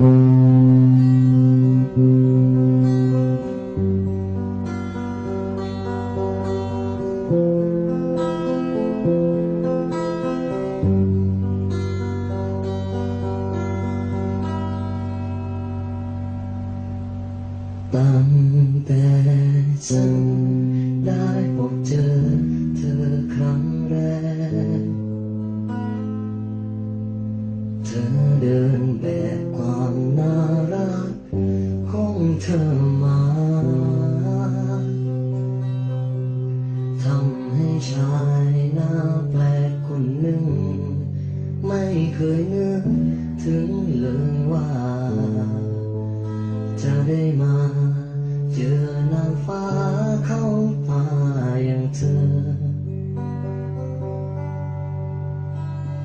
ตั้งแต่ อเดินแบบความน่ารักของเธอมาทำให้ชายหน้าแปลกคนหนึ่ง ไม่เคยนึกถึงเลยว่า จะได้มาเจอนางฟ้าเข้ามาอย่างเธอ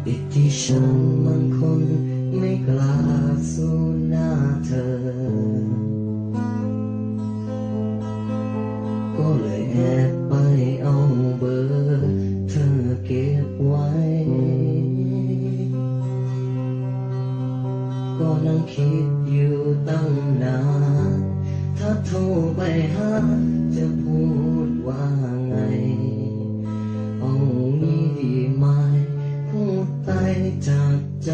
อิทธิฉันมันคน รไปหาจะพูดว่าไงเอานี้ดีไหมพูดไปจากใจ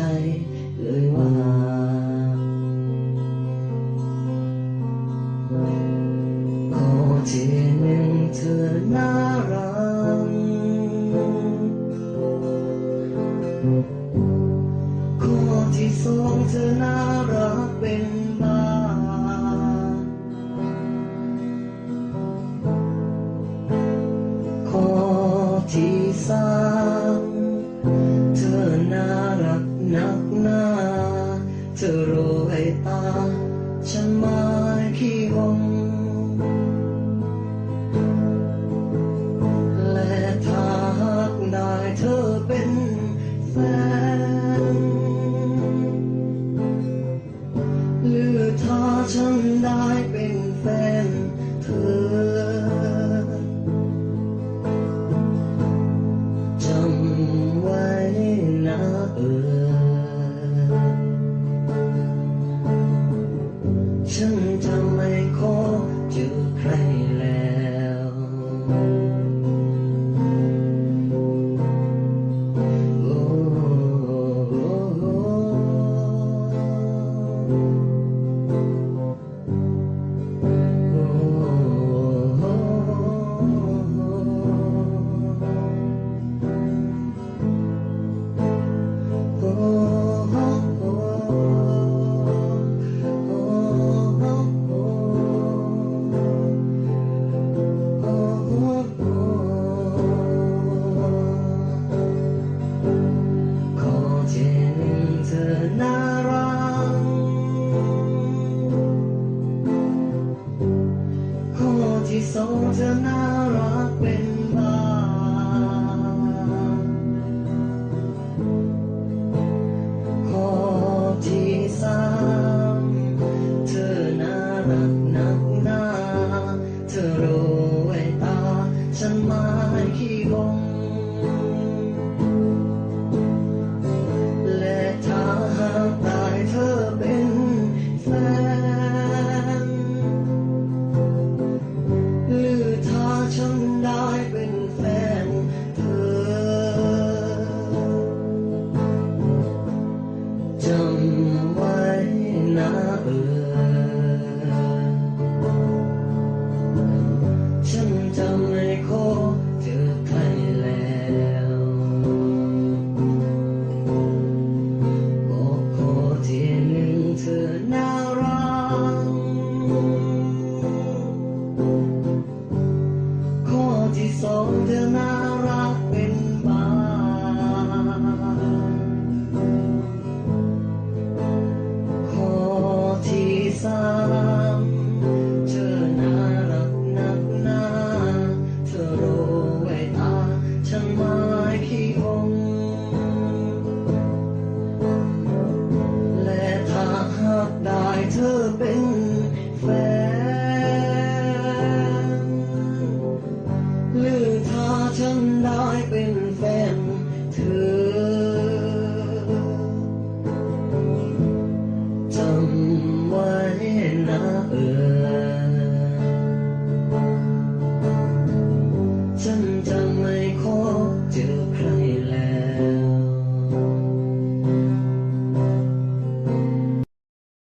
นักหนาเธอโรยตาฉันมาขี้หงและถ้าหากได้เธอเป็นแฟนหรือถ้าฉันได้ ที่ทรงเธอน่ารักเป็นบ้าขอที่สามเธอน่ารักนักหนา เธอรู้ไว้ตา ฉันมาขี้บง